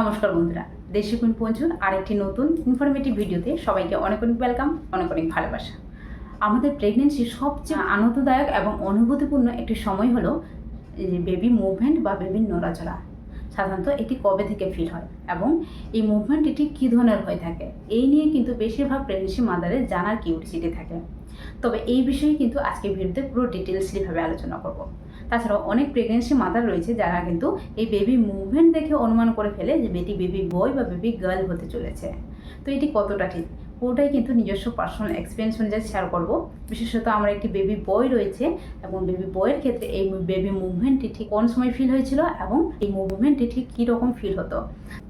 নমস্কার বন্ধুরা, দেশি কুইন পঞ্চুর আরেকটি নতুন ইনফরমেটিভ ভিডিওতে সবাইকে অনেক অনেক ওয়েলকাম অনেক অনেক ভালোবাসা। আমাদের প্রেগনেন্সি সবচেয়ে আনন্দদায়ক এবং অনুভূতিপূর্ণ একটি সময় হলো বেবি মুভমেন্ট বা বেবির নড়াচড়া। সাধারণত এটি কবে থেকে ফিল হয় এবং এই মুভমেন্ট এটি কী ধরনের হয়ে থাকে? এই নিয়ে কিন্তু বেশিরভাগ প্রেগনেন্সি মাদারের জানার কিউরিসিটি থাকে। তবে এই বিষয়ে কিন্তু আজকে ভিডিওতে পুরো ডিটেলসলিভাবে আলোচনা করব। তাছাড়াও অনেক প্রেগনেন্সি মাদার রয়েছে যারা কিন্তু এই বেবি মুভমেন্ট দেখে অনুমান করে ফেলে যে বেটি বেবি বয় বা বেবি গার্ল হতে চলেছে। তো এটি কতটা ঠিক? পুরোটাই কিন্তু নিজস্ব পার্সোনাল এক্সপিরিয়েন্স অনুযায়ী শেয়ার করব। বিশেষত আমার একটি বেবি বয় রয়েছে এবং বেবি বয়ের ক্ষেত্রে এই বেবি মুভমেন্টটি ঠিক কোন সময় ফিল হয়েছিল এবং এই মুভমেন্টটি ঠিক কীরকম ফিল হতো?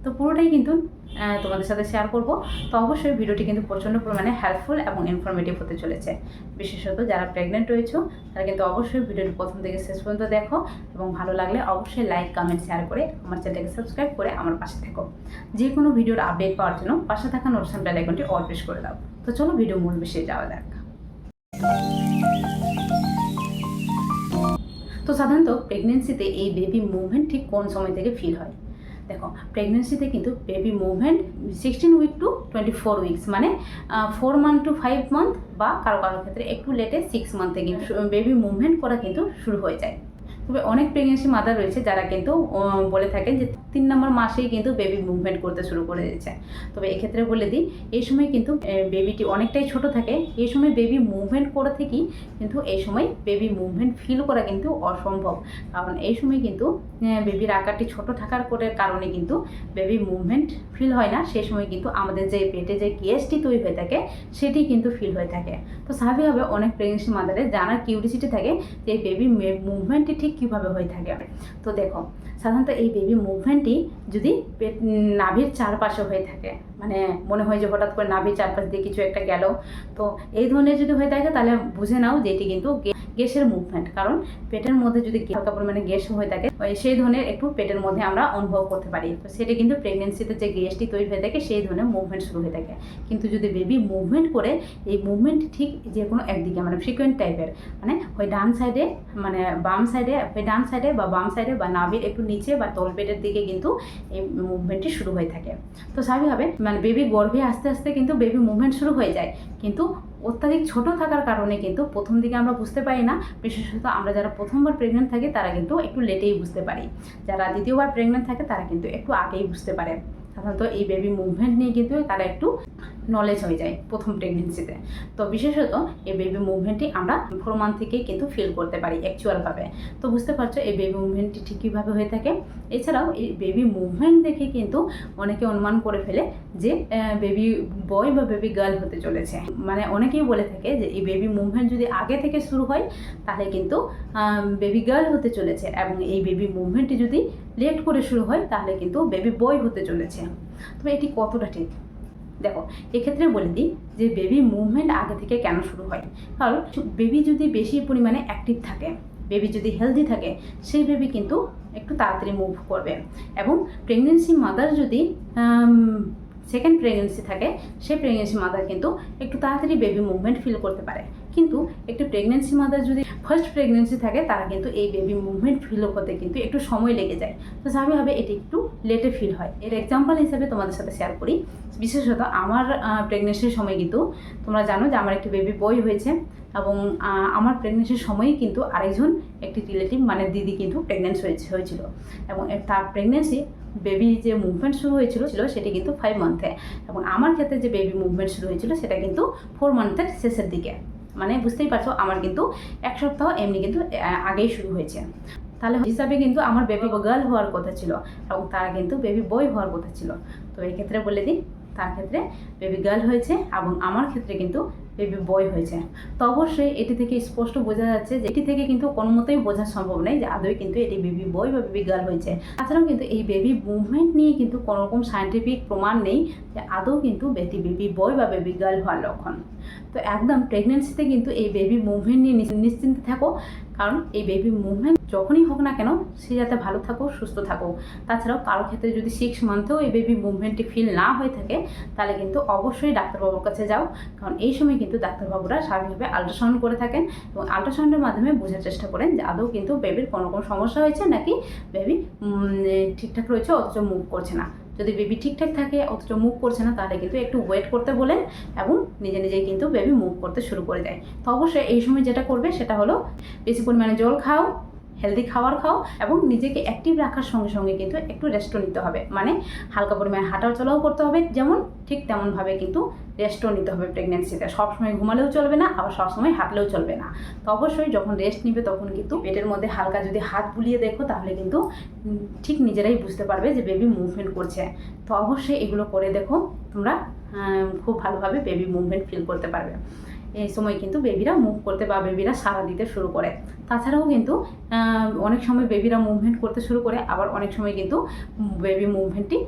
তো পুরোটাই কিন্তু তোমাদের সাথে শেয়ার করব। তো অবশ্যই ভিডিওটি কিন্তু প্রচণ্ড পরিমাণে হেল্পফুল এবং ইনফরমেটিভ হতে চলেছে। বিশেষত যারা প্রেগনেন্ট রয়েছে, তারা কিন্তু অবশ্যই ভিডিওটি প্রথম থেকে শেষ পর্যন্ত দেখো এবং ভালো লাগলে অবশ্যই লাইক কমেন্ট শেয়ার করে আমার চ্যানেলটাকে সাবস্ক্রাইব করে আমার পাশে থেকো। যে কোনো ভিডিওর আপডেট পাওয়ার জন্য পাশে থাকা নোটিফিকেশন বেল আইকনটি অল প্রেস করে দাও। তো চলো ভিডিও মূল বিষয়ে যাওয়া যাক। তো সাধারণত প্রেগনেন্সিতে এই বেবি মুভমেন্ট ঠিক কোন সময় থেকে ফিল হয়? দেখো প্রেগনেন্সিতে কিন্তু baby movement sixteen week to twenty four weeks মানে four month to five month বা কারও কারোর ক্ষেত্রে একটু লেটে সিক্স মান্থে কিন্তু বেবি মুভমেন্ট করা কিন্তু শুরু হয়ে যায়। তবে অনেক প্রেগনেন্সি মাদার রয়েছে যারা কিন্তু বলে থাকেন যে তিন নম্বর মাসেই কিন্তু বেবি মুভমেন্ট করতে শুরু করে দিয়েছে তবে এক্ষেত্রে বলে দিই, এই সময় কিন্তু বেবিটি অনেকটাই ছোট থাকে, এই সময় বেবি মুভমেন্ট করে থেকেই কিন্তু এই সময় বেবি মুভমেন্ট ফিল করা কিন্তু অসম্ভব। কারণ এই সময় কিন্তু বেবির আকারটি ছোট থাকার করে, কারণে কিন্তু বেবি মুভমেন্ট ফিল হয় না। সেই সময় কিন্তু আমাদের যে পেটে যে কেসটি তৈরি হয়ে থাকে, সেটি কিন্তু ফিল হয়ে থাকে। তো স্বাভাবিকভাবে অনেক প্রেগনেন্সি মাদারের জানার কিউরিসিটি থাকে, যে বেবি মুভমেন্টটি ঠিক কীভাবে হয়ে থাকে। তো দেখো, সাধারণত এই বেবি মুভমেন্টটি যদি পেট, নাভির চারপাশে হয়ে থাকে মানে মনে হয় যে হঠাৎ করে নাভির চারপাশ দিয়ে কিছু একটা গেল, তো এই ধরনের যদি হয়ে থাকে তাহলে বুঝে নাও যে এটি কিন্তু গ্যাসের মুভমেন্ট কারণ পেটের মধ্যে যদি হালকা পরিমাণে গ্যাস হয়ে থাকে সেই ধরনের একটু পেটের মধ্যে আমরা অনুভব করতে পারি। তো সেটা কিন্তু প্রেগনেন্সিতে যে গ্যাসটি তৈরি হয়ে থাকে, সেই ধরনের মুভমেন্ট শুরু হয়ে থাকে। কিন্তু যদি বেবি মুভমেন্ট করে, এই মুভমেন্ট ঠিক যে কোনো একদিকে মানে ফ্রিকোয়েন্ট টাইপের মানে ওই ডান সাইডে মানে বাম সাইডে ওই ডান সাইডে বা বাম সাইডে বা নাভির একটু নিচে বা তলপেটের দিকে কিন্তু এই মুভমেন্টটি শুরু হয়ে থাকে। তো স্বাভাবিকভাবে মানে বেবি গর্ভে আস্তে আস্তে কিন্তু বেবি মুভমেন্ট শুরু হয়ে যায়। কিন্তু অত্যাধিক ছোট থাকার কারণে কিন্তু প্রথম দিকে আমরা বুঝতে পারি না, বিশেষত আমরা যারা প্রথমবার প্রেগনেন্ট থাকি তারা কিন্তু একটু লেটেই বুঝতে পারি। যারা দ্বিতীয়বার প্রেগনেন্ট থাকে তারা কিন্তু একটু আগেই বুঝতে পারে। সাধারণত এই বেবি মুভমেন্ট নিয়ে কিন্তু তারা একটু নলেজ হয়ে যায় প্রথম প্রেগনেন্সিতে তো। বিশেষত এই বেবি মুভমেন্টটি আমরা ফোর মান্থ থেকেই কিন্তু ফিল করতে পারি অ্যাকচুয়ালভাবে তো বুঝতে পারছ এই বেবি মুভমেন্টটি ঠিক কীভাবে হয়ে থাকে? এছাড়াও এই বেবি মুভমেন্ট দেখে কিন্তু অনেকে অনুমান করে ফেলে যে বেবি বয় বা বেবি গার্ল হতে চলেছে। মানে অনেকেই বলে থাকে যে এই বেবি মুভমেন্ট যদি আগে থেকে শুরু হয়, তাহলে কিন্তু বেবি গার্ল হতে চলেছে। এবং এই বেবি মুভমেন্টটি যদি লেট করে শুরু হয়, তাহলে কিন্তু বেবি বয় হতে চলেছে। তবে এটি কতটা ঠিক? দেখো, এক্ষেত্রে বলে দিই যে বেবি মুভমেন্ট আগে থেকে কেন শুরু হয়? কারণ বেবি যদি বেশি পরিমাণে অ্যাক্টিভ থাকে বেবি যদি হেলদি থাকে, সেই বেবি কিন্তু একটু তাড়াতাড়ি মুভ করবে। এবং প্রেগনেন্সি মাদার যদি সেকেন্ড প্রেগনেন্সি থাকে, সেই প্রেগনেন্সি মাদার কিন্তু একটু তাড়াতাড়ি বেবি মুভমেন্ট ফিল করতে পারে। কিন্তু একটি প্রেগনেন্সি মাদার যদি ফার্স্ট প্রেগনেন্সি থাকে, তারা কিন্তু এই বেবি মুভমেন্ট ফিল করতে কিন্তু একটু সময় লেগে যায়। তো স্বাভাবিকভাবে এটি একটু লেটে ফিল হয়। এর এক্সাম্পল হিসেবে তোমাদের সাথে শেয়ার করি। বিশেষত আমার প্রেগনেন্সির সময় কিন্তু তোমরা জানো যে আমার একটি বেবি বয় হয়েছে এবং আমার প্রেগনেন্সির সময়ই কিন্তু আরেকজন একটি রিলেটিভ মানে দিদি কিন্তু প্রেগনেন্ট হয়েছে, হয়েছিল। এবং তার প্রেগনেন্সি বেবি যে মুভমেন্ট শুরু হয়েছিল, ছিল সেটি কিন্তু ফাইভ মান্থে এবং আমার ক্ষেত্রে যে বেবি মুভমেন্ট শুরু হয়েছিল, সেটা কিন্তু ফোর মান্থের শেষের দিকে। মানে বুঝতেই পারছ, আমার কিন্তু এক সপ্তাহ এমনি কিন্তু আগেই শুরু হয়েছে। তাহলে হিসাবে কিন্তু আমার বেবি গার্ল হওয়ার কথা ছিল, এবং তারা কিন্তু বেবি বয় হওয়ার কথা ছিল। তো এই ক্ষেত্রে বলে দিই তার ক্ষেত্রে বেবি গার্ল হয়েছে এবং আমার ক্ষেত্রে কিন্তু বেবি বয় হয়েছে। তো অবশ্যই এটি থেকে স্পষ্ট বোঝা যাচ্ছে যে এটি থেকে কিন্তু কোনো মতেই বোঝা সম্ভব নয় যে আদৌ কিন্তু এটি বেবি বয় বা বেবি গার্ল হয়েছে। তাছাড়াও কিন্তু এই বেবি মুভমেন্ট নিয়ে কিন্তু কোনো রকম সায়েন্টিফিক প্রমাণ নেই যে আদৌ কিন্তু বেটি বেবি বয় বা বেবি গার্ল হওয়ার লক্ষণ। তো একদম প্রেগনেন্সিতে কিন্তু এই বেবি মুভমেন্ট নিয়ে নিশ্চিন- নিশ্চিন্তে থাকো, কারণ এই বেবি মুভমেন্ট যখনই হোক না কেন, সে যাতে ভালো থাকো, সুস্থ থাকো। তাছাড়াও কারও ক্ষেত্রে যদি সিক্স মান্থেও এই বেবি মুভমেন্টটি ফিল না হয়ে থাকে, তাহলে কিন্তু অবশ্যই ডাক্তারবাবুর কাছে যাও। কারণ এই সময় কিন্তু ডাক্তারবাবুরা স্বাভাবিকভাবে আল্ট্রাসাউন্ড করে থাকেন এবং আল্ট্রাসাউন্ডের মাধ্যমে বোঝার চেষ্টা করেন যে আদৌ কিন্তু বেবির কোনো কোনো সমস্যা হয়েছে নাকি বেবি ঠিকঠাক রয়েছে, অথচ মুভ করছে না। যদি বেবি ঠিকঠাক থাকে, অথচ মুভ করছে না, তাহলে কিন্তু একটু ওয়েট করতে বলেন এবং নিজে নিজেই কিন্তু বেবি মুভ করতে শুরু করে দেয়। তো অবশ্যই এই সময় যেটা করবে, সেটা হলো বেশি পরিমাণে জল খাও হেলদি খাবার খাও এবং নিজেকে অ্যাক্টিভ রাখার সঙ্গে সঙ্গে কিন্তু একটু রেস্টও নিতে হবে। মানে হালকা পরিমাণে হাঁটা চলাও করতে হবে, যেমন ঠিক তেমনভাবে কিন্তু রেস্টও নিতে হবে প্রেগনেন্সিতে সবসময় ঘুমালেও চলবে না, আবার সবসময় হাঁটলেও চলবে না। তো অবশ্যই যখন রেস্ট নিবে তখন কিন্তু পেটের মধ্যে হালকা যদি হাত বুলিয়ে দেখো তাহলে কিন্তু ঠিক নিজেরাই বুঝতে পারবে যে বেবি মুভমেন্ট করছে। তো অবশ্যই এগুলো করে দেখো, তোমরা খুব ভালোভাবে বেবি মুভমেন্ট ফিল করতে পারবে। এই সময় কিন্তু বেবিরা মুভ করতে বা বেবিরা সাড়া দিতে শুরু করে। তাছাড়াও কিন্তু অনেক সময় বেবিরা মুভমেন্ট করতে শুরু করে, আবার অনেক সময় কিন্তু বেবি মুভমেন্টটি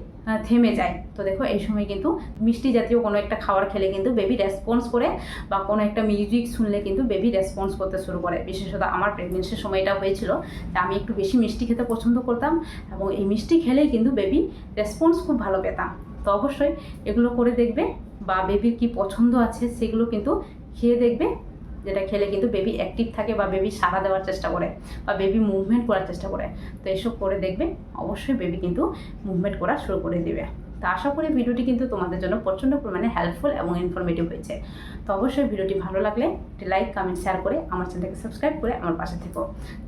থেমে যায়। তো দেখো, এই সময় কিন্তু মিষ্টি জাতীয় কোনো একটা খাবার খেলে কিন্তু বেবি রেসপন্স করে বা কোনো একটা মিউজিক শুনলে কিন্তু বেবি রেসপন্স করতে শুরু করে। বিশেষত আমার প্রেগনেন্সির সময়টা হয়েছিল যে আমি একটু বেশি মিষ্টি খেতে পছন্দ করতাম এবং এই মিষ্টি খেলেই কিন্তু বেবি রেসপন্স খুব ভালো পেতাম। তো অবশ্যই এগুলো করে দেখবে বা বেবির কি পছন্দ আছে সেগুলো কিন্তু খেয়ে দেখবে যেটা খেলে কিন্তু বেবি অ্যাক্টিভ থাকে বা বেবি সাড়া দেওয়ার চেষ্টা করে বা বেবি মুভমেন্ট করার চেষ্টা করে। তো এসব করে দেখবে, অবশ্যই বেবি কিন্তু মুভমেন্ট করা শুরু করে দেবে। তো আশা করি ভিডিওটি কিন্তু তোমাদের জন্য প্রচণ্ড পরিমাণে হেল্পফুল এবং ইনফরমেটিভ হয়েছে। তো অবশ্যই ভিডিওটি ভালো লাগলে একটি লাইক কমেন্ট শেয়ার করে আমার চ্যানেলটাকে সাবস্ক্রাইব করে আমার পাশে থেকো।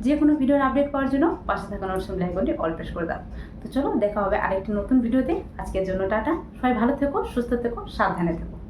যে কোনো ভিডিওর আপডেট পাওয়ার জন্য পাশে থাকা নোটিফিকেশন আইকনটি অল প্রেস করে দাও। তো চলো, দেখা হবে আরেকটি নতুন ভিডিওতে আজকের জন্য টাটা। সবাই ভালো থেকো, সুস্থ থেকো, সাবধানে থেকো।